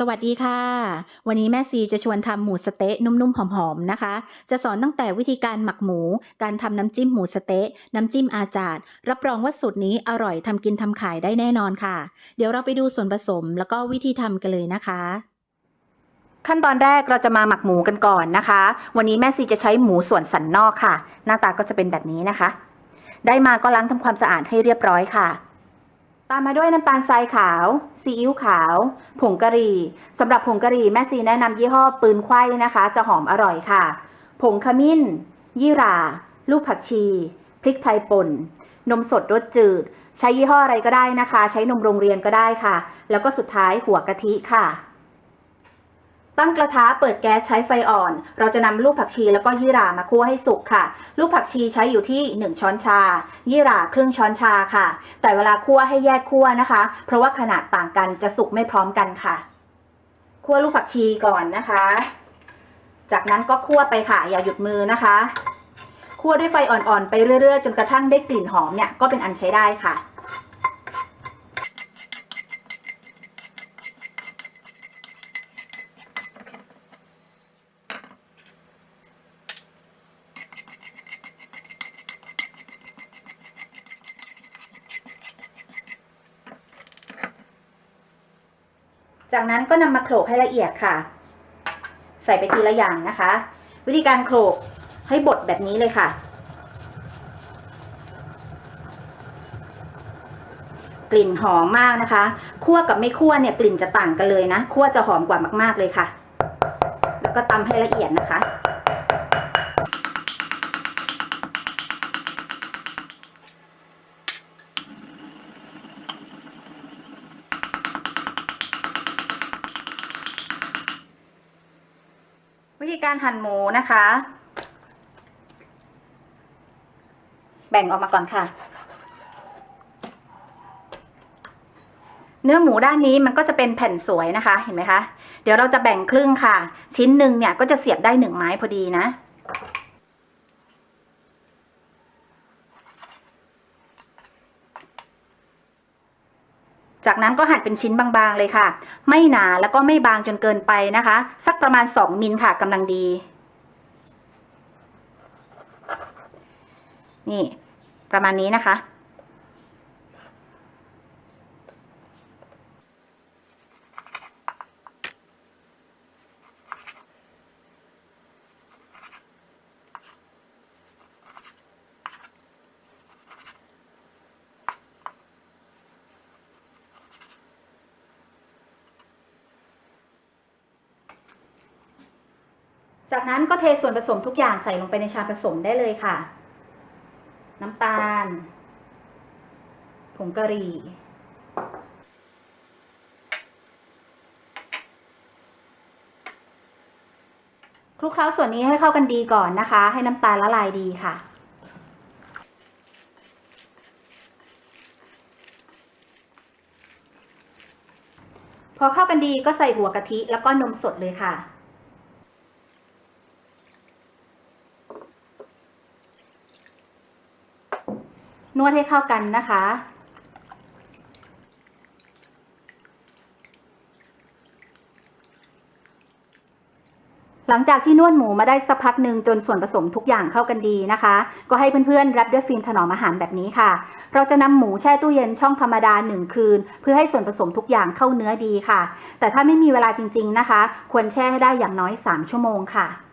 สวัสดีค่ะ วันนี้แม่ซีจะชวนทำหมูสเต๊ะนุ่มๆหอมๆนะคะ จะสอนตั้งแต่วิธีการหมักหมู การทำน้ำจิ้มหมูสเต๊ะน้ำจิ้มอาจาดรับรองว่าสูตรนี้อร่อยทำกินทำขายได้แน่นอนค่ะ เดี๋ยวเราไปดูส่วนผสมแล้วก็วิธีทำกันเลยนะคะ ขั้นตอนแรกเราจะมาหมักหมูกันก่อนนะคะ วันนี้แม่ซีจะใช้หมูส่วนสันนอกค่ะ หน้าตาก็จะเป็นแบบนี้นะคะ ได้มาก็ล้างทำความสะอาดให้เรียบร้อยค่ะ ตามมาด้วยน้ำตาลทรายขาว ซีอิ๊วขาว ผงกะหรี่สำหรับผงกะหรี่แม่ซีแนะนำยี่ห้อปืนไขว้นะคะ จะหอมอร่อยค่ะ ผงขมิ้น ยี่หร่า ลูกผักชี พริกไทยป่น นมสดรสจืด ใช้ยี่ห้ออะไรก็ได้นะคะ ใช้นมโรงเรียนก็ได้ค่ะ แล้วก็สุดท้ายหัวกะทิค่ะ ตั้งกระทะเปิดแก๊สใช้ไฟอ่อน เราจะนำลูกผักชีแล้วก็ยี่หร่ามาคั่วให้สุกค่ะ ลูกผักชีใช้อยู่ที่ 1 ช้อนชา ยี่หร่าครึ่งช้อนชาค่ะ แต่เวลาคั่วให้แยกคั่วนะคะ เพราะว่าขนาดต่างกันจะสุกไม่พร้อมกันค่ะ คั่วลูกผักชีก่อนนะคะ จากนั้นก็คั่วไปค่ะ อย่าหยุดมือนะคะ คั่วด้วยไฟอ่อนๆไปเรื่อยๆ จนกระทั่งได้กลิ่นหอมเนี่ยก็เป็นอันใช้ได้ค่ะ จากนั้นก็นำมาโขลกให้ละเอียดค่ะ ใส่ไปทีละอย่างนะคะ วิธีการโขลกให้บดแบบนี้เลยค่ะ กลิ่นหอมมากนะคะคั่วกับไม่คั่วเนี่ยกลิ่นจะต่างกันเลยนะคั่วจะหอมกว่ามาก ๆเลยค่ะ แล้วก็ตำให้ละเอียดนะคะ การหั่นหมูนะคะ แบ่งออกมาก่อนค่ะ เนื้อหมูด้านนี้มันก็จะเป็นแผ่นสวยนะคะ เห็นไหมคะ เดี๋ยวเราจะแบ่งครึ่งค่ะ ชิ้นหนึ่งเนี่ยก็จะเสียบได้หนึ่งไม้พอดีนะ จากนั้นก็หั่นเป็นชิ้นบางๆเลยค่ะ ไม่หนาแล้วก็ไม่บางจนเกินไปนะคะ สักประมาณ 2 มิลค่ะกำลังดี นี่ ประมาณนี้นะคะ จากนั้นก็เทส่วนผสมทุกอย่างใส่ลงไปในชามผสมได้เลยค่ะ น้ำตาล ผงกะหรี่ คลุกเคล้าส่วนนี้ให้เข้ากันดีก่อนนะคะ ให้น้ำตาลละลายดีค่ะพอเข้ากันดีก็ใส่หัวกะทิแล้วก็นมสดเลยค่ะ นวดให้เข้ากันนะคะ หลังจากที่นวดหมูมาได้สักพักหนึ่งจนส่วนผสมทุกอย่างเข้ากันดีนะคะ ก็ให้เพื่อนๆรับด้วยฟิล์มถนอมอาหารแบบนี้ค่ะ เราจะนำหมูแช่ตู้เย็นช่องธรรมดาหนึ่งคืน เพื่อให้ส่วนผสมทุกอย่างเข้าเนื้อดีค่ะ แต่ถ้าไม่มีเวลาจริง ๆนะคะ ควรแช่ให้ได้อย่างน้อย 3 ชั่วโมงค่ะ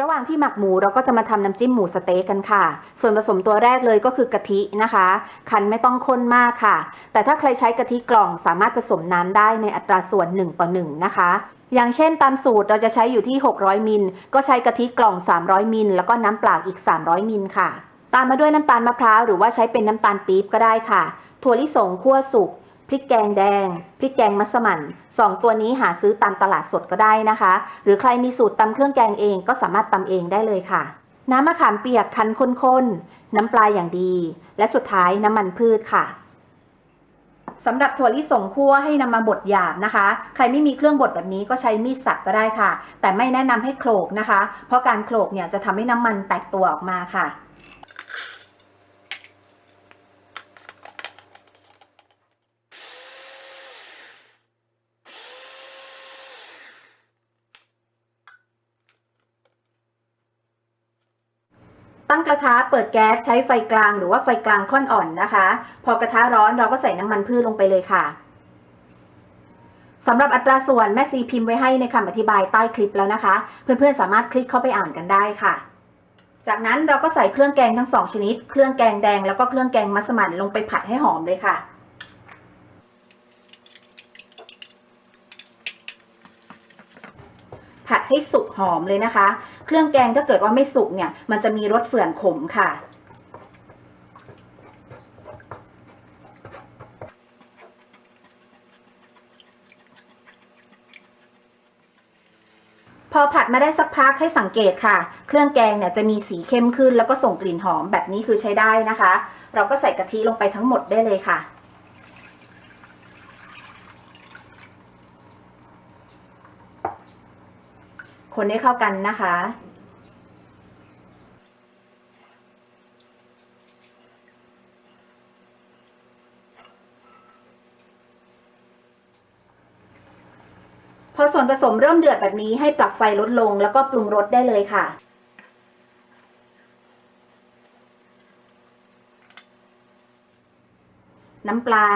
ระหว่างที่หมักหมูเราก็จะมาทำน้ำจิ้มหมูสเต๊กกันค่ะ ส่วนผสมตัวแรกเลยก็คือกะทินะคะ คันไม่ต้องข้นมากค่ะ แต่ถ้าใครใช้กะทิกล่องสามารถผสมน้ำได้ในอัตราส่วน1ต่อ1นะคะอย่างเช่นตามสูตรเราจะใช้อยู่ที่ 600 มิล ก็ใช้กะทิกล่อง 300 มิล แล้วก็น้ำเปล่าอีก 300 มิลค่ะ ตามมาด้วยน้ำตาลมะพร้าวหรือว่าใช้เป็นน้ำตาลปี๊บก็ได้ค่ะ ถั่วลิสงคั่วสุก พริกแกงแดง พริกแกงมัสมั่นสองตัวนี้หาซื้อตามตลาดสดก็ได้นะคะ หรือใครมีสูตรตำเครื่องแกงเองก็สามารถตำเองได้เลยค่ะ น้ำมะขามเปียกคั้นข้นๆ น้ำปลาอย่างดี และสุดท้ายน้ำมันพืชค่ะสำหรับถั่วลิสงคั่วให้นำมาบดหยาบนะคะ ใครไม่มีเครื่องบดแบบนี้ก็ใช้มีดสับก็ได้ค่ะ แต่ไม่แนะนำให้โขลกนะคะ เพราะการโขลกเนี่ยจะทำให้น้ำมันแตกตัวออกมาค่ะ ตั้งกระทะเปิดแก๊สใช้ไฟกลางหรือว่าไฟกลางค่อนอ่อนนะคะ พอกระทะร้อนเราก็ใส่น้ำมันพืชลงไปเลยค่ะสำหรับอัตราส่วนแม่ซีพิมพ์ไว้ให้ในคำอธิบายใต้คลิปแล้วนะคะ เพื่อนๆสามารถคลิกเข้าไปอ่านกันได้ค่ะ จากนั้นเราก็ใส่เครื่องแกงทั้งสองชนิด เครื่องแกงแดงแล้วก็เครื่องแกงมัสมั่นลงไปผัดให้หอมเลยค่ะ ผัดให้สุกหอมเลยนะคะ เครื่องแกงถ้าเกิดว่าไม่สุกเนี่ย มันจะมีรสเฝื่อนขมค่ะพอผัดมาได้สักพักให้สังเกตค่ะ เครื่องแกงเนี่ยจะมีสีเข้มขึ้น แล้วก็ส่งกลิ่นหอมแบบนี้คือใช้ได้นะคะ เราก็ใส่กะทิลงไปทั้งหมดได้เลยค่ะ คนให้เข้ากันนะคะ พอส่วนผสมเริ่มเดือดแบบนี้ให้ปรับไฟลดลงแล้วก็ปรุงรสได้เลยค่ะน้ำปลา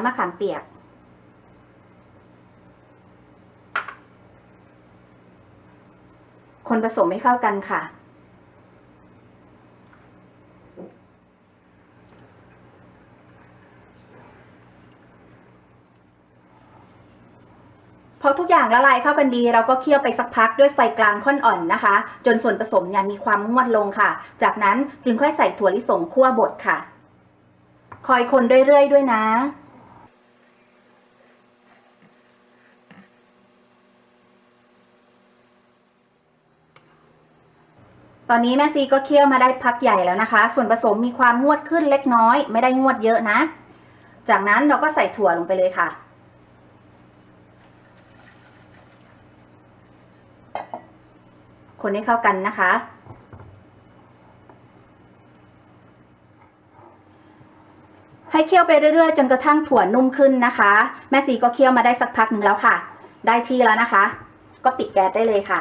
น้ำมะขามเปียก คนผสมให้เข้ากันค่ะ พอทุกอย่างละลายเข้ากันดี เราก็เคี่ยวไปสักพักด้วยไฟกลางค่อนอ่อนนะคะ จนส่วนผสมเนี่ยมีความงวดลงค่ะ จากนั้นจึงค่อยใส่ถั่วลิสงคั่วบดค่ะ คอยคนเรื่อยๆด้วยนะ ตอนนี้แม่ซีก็เคี่ยวมาได้พักใหญ่แล้วนะคะ ส่วนผสมมีความงวดขึ้นเล็กน้อย ไม่ได้งวดเยอะนะ จากนั้นเราก็ใส่ถั่วลงไปเลยค่ะ คนให้เข้ากันนะคะ ให้เคี่ยวไปเรื่อยๆ จนกระทั่งถั่วนุ่มขึ้นนะคะ แม่ซีก็เคี่ยวมาได้สักพักหนึ่งแล้วค่ะ ได้ที่แล้วนะคะ ก็ปิดแก๊สได้เลยค่ะ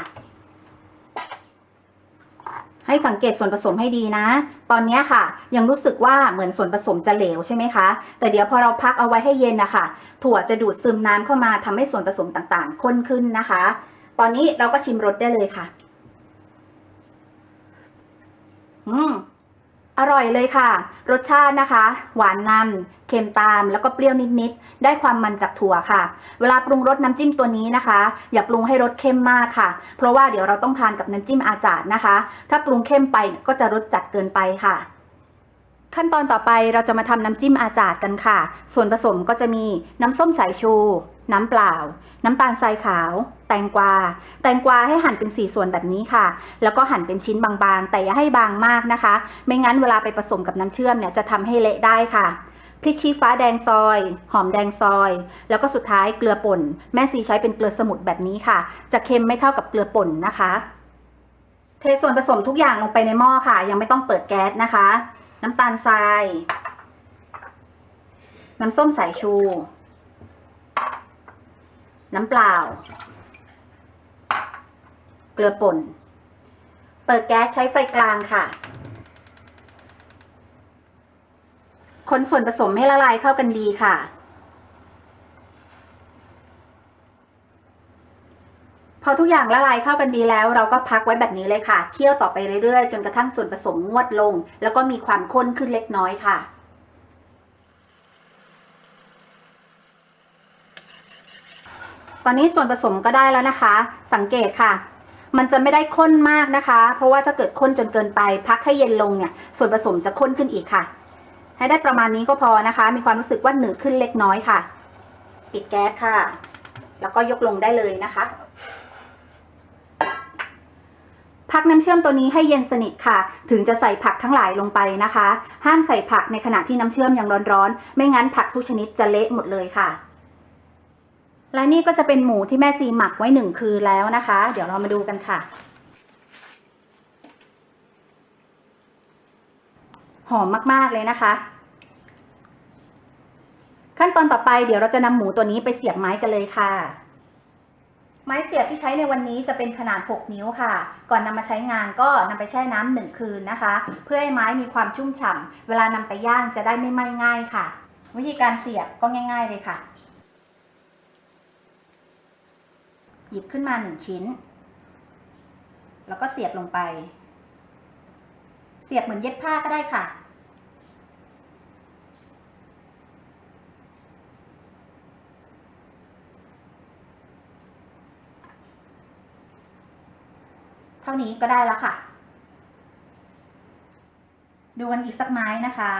ให้สังเกตส่วนผสมให้ดีนะ ตอนนี้ค่ะ ยังรู้สึกว่าเหมือนส่วนผสมจะเหลวใช่ไหมคะ แต่เดี๋ยวพอเราพักเอาไว้ให้เย็นนะคะ ถั่วจะดูดซึมน้ำเข้ามาทำให้ส่วนผสมต่างๆ ข้นขึ้นนะคะ ตอนนี้เราก็ชิมรสได้เลยค่ะ อืม อร่อยเลยค่ะ รสชาตินะคะ หวานนำเค็มตามแล้วก็เปรี้ยวนิดๆ ได้ความมันจากถั่วค่ะ เวลาปรุงรสน้ำจิ้มตัวนี้นะคะ อย่าปรุงให้รสเข้มมากค่ะ เพราะว่าเดี๋ยวเราต้องทานกับน้ำจิ้มอาจารย์นะคะ ถ้าปรุงเข้มไปก็จะรสจัดเกินไปค่ะ ขั้นตอนต่อไปเราจะมาทำน้ำจิ้มอาจารย์กันค่ะ ส่วนผสมก็จะมีน้ำส้มสายชู น้ำเปล่า น้ำตาลทรายขาว แตงกวา แตงกวาให้หั่นเป็นสี่ส่วนแบบนี้ค่ะ แล้วก็หั่นเป็นชิ้นบางๆ แต่อย่าให้บางมากนะคะ ไม่งั้นเวลาไปผสมกับน้ำเชื่อมเนี่ยจะทำให้เละได้ค่ะพริกชี้ฟ้าแดงซอย หอมแดงซอย แล้วก็สุดท้ายเกลือป่น แม่ซีใช้เป็นเกลือสมุนแบบนี้ค่ะ จะเค็มไม่เท่ากับเกลือป่นนะคะ เทส่วนผสมทุกอย่างลงไปในหม้อค่ะ ยังไม่ต้องเปิดแก๊สนะคะ น้ำตาลทราย น้ำส้มสายชู น้ำเปล่า กลือป่น เปิดแก๊สใช้ไฟกลางค่ะ คนส่วนผสมให้ละลายเข้ากันดีค่ะ พอทุกอย่างละลายเข้ากันดีแล้ว เราก็พักไว้แบบนี้เลยค่ะ เคี่ยวต่อไปเรื่อยๆ จนกระทั่งส่วนผสมงวดลง แล้วก็มีความข้นขึ้นเล็กน้อยค่ะตอนนี้ส่วนผสมก็ได้แล้วนะคะ สังเกตค่ะ มันจะไม่ได้ข้นมากนะคะ เพราะว่าถ้าเกิดข้นจนเกินไป พักให้เย็นลงเนี่ย ส่วนผสมจะข้นขึ้นอีกค่ะ ให้ได้ประมาณนี้ก็พอนะคะ มีความรู้สึกว่าหนืดขึ้นเล็กน้อยค่ะ ปิดแก๊สค่ะ แล้วก็ยกลงได้เลยนะคะ พักน้ำเชื่อมตัวนี้ให้เย็นสนิทค่ะ ถึงจะใส่ผักทั้งหลายลงไปนะคะ ห้ามใส่ผักในขณะที่น้ำเชื่อมยังร้อนๆ ไม่งั้นผักทุกชนิดจะเละหมดเลยค่ะ และนี่ก็จะเป็นหมูที่แม่ซีหมักไว้หนึ่งคืนแล้วนะคะ เดี๋ยวเรามาดูกันค่ะ หอมมากๆเลยนะคะ ขั้นตอนต่อไปเดี๋ยวเราจะนำหมูตัวนี้ไปเสียบไม้กันเลยค่ะ ไม้เสียบที่ใช้ในวันนี้จะเป็นขนาด 6 นิ้วค่ะ ก่อนนำมาใช้งานก็นำไปแช่น้ำหนึ่งคืนนะคะ เพื่อให้ไม้มีความชุ่มฉ่ำเวลานำไปย่างจะได้ไม่ไหม้ง่ายค่ะ วิธีการเสียบก็ง่าย ๆเลยค่ะ หยิบขึ้นมาหนึ่งชิ้น แล้วก็เสียบลงไป เสียบเหมือนเย็บผ้าก็ได้ค่ะ เท่านี้ก็ได้แล้วค่ะ ดูกันอีกสักไม้นะคะ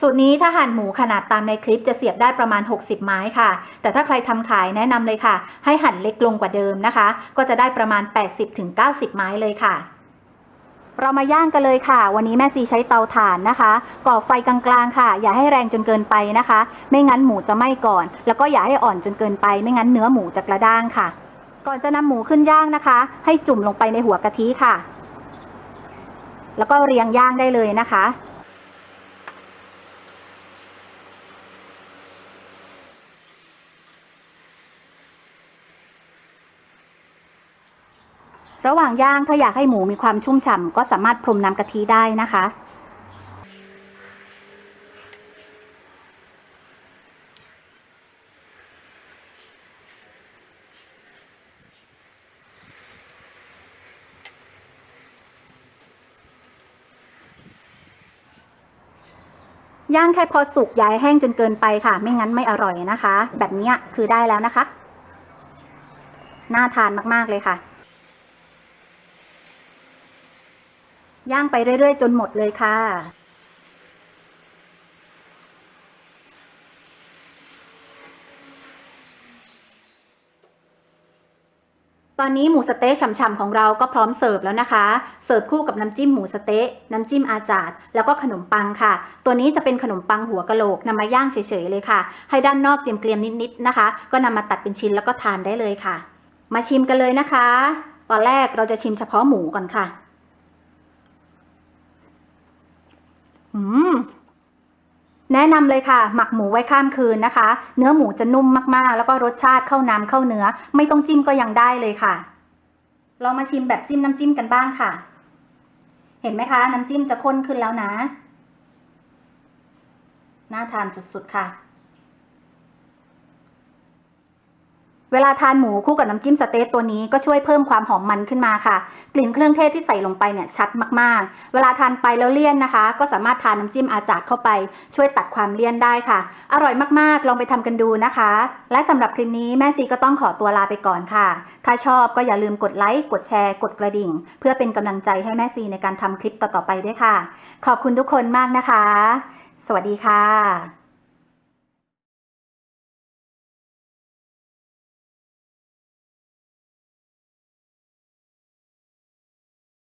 สูตรนี้ถ้าหั่นหมูขนาดตามในคลิปจะเสียบได้ประมาณ 60 ไม้ค่ะ แต่ถ้าใครทำขายแนะนำเลยค่ะ ให้หั่นเล็กลงกว่าเดิมนะคะ ก็จะได้ประมาณ 80-90 ไม้เลยค่ะ เรามาย่างกันเลยค่ะ วันนี้แม่ซีใช้เตาถ่านนะคะ ก่อไฟกลางๆค่ะ อย่าให้แรงจนเกินไปนะคะ ไม่งั้นหมูจะไหม้ก่อน แล้วก็อย่าให้อ่อนจนเกินไป ไม่งั้นเนื้อหมูจะกระด้างค่ะ ก่อนจะนำหมูขึ้นย่างนะคะ ให้จุ่มลงไปในหัวกะทิค่ะ แล้วก็เรียงย่างได้เลยนะคะ ระหว่างย่างถ้าอยากให้หมูมีความชุ่มฉ่ำก็สามารถพรมน้ำกะทิได้นะคะ ย่างแค่พอสุกอย่าให้แห้งจนเกินไปค่ะ ไม่งั้นไม่อร่อยนะคะ แบบนี้คือได้แล้วนะคะ น่าทานมากๆเลยค่ะ ย่างไปเรื่อย ๆ จนหมดเลยค่ะ ตอนนี้หมูสเต๊ะฉ่ำๆของเราก็พร้อมเสิร์ฟแล้วนะคะ เสิร์ฟคู่กับน้ำจิ้มหมูสเต๊ะน้ำจิ้มอาจาดแล้วก็ขนมปังค่ะ ตัวนี้จะเป็นขนมปังหัวกะโหลกนำมาย่างเฉยๆเลยค่ะ ให้ด้านนอกเกรียมๆนิดๆนะคะ ก็นำมาตัดเป็นชิ้นแล้วก็ทานได้เลยค่ะ มาชิมกันเลยนะคะ ตอนแรกเราจะชิมเฉพาะหมูก่อนค่ะ อืมแนะนำเลยค่ะ หมักหมูไว้ข้ามคืนนะคะ เนื้อหมูจะนุ่มมากๆ แล้วก็รสชาติเข้าน้ำเข้าเนื้อ ไม่ต้องจิ้มก็ยังได้เลยค่ะ เรามาชิมแบบจิ้มน้ำจิ้มกันบ้างค่ะ เห็นไหมคะ น้ำจิ้มจะข้นขึ้นแล้วนะ น่าทานสุดๆค่ะ เวลาทานหมูคู่กับน้ำจิ้มสเต๊กตัวนี้ก็ช่วยเพิ่มความหอมมันขึ้นมาค่ะ กลิ่นเครื่องเทศที่ใส่ลงไปเนี่ยชัดมากๆ เวลาทานไปแล้วเลี่ยนนะคะ ก็สามารถทานน้ำจิ้มอาจาดเข้าไป ช่วยตัดความเลี่ยนได้ค่ะ อร่อยมากๆ ลองไปทำกันดูนะคะ และสำหรับคลิปนี้แม่ซีก็ต้องขอตัวลาไปก่อนค่ะ ถ้าชอบก็อย่าลืมกดไลค์กดแชร์ กดกระดิ่ง เพื่อเป็นกำลังใจให้แม่ซีในการทำคลิปต่อๆไปด้วยค่ะ ขอบคุณทุกคนมากนะคะ สวัสดีค่ะ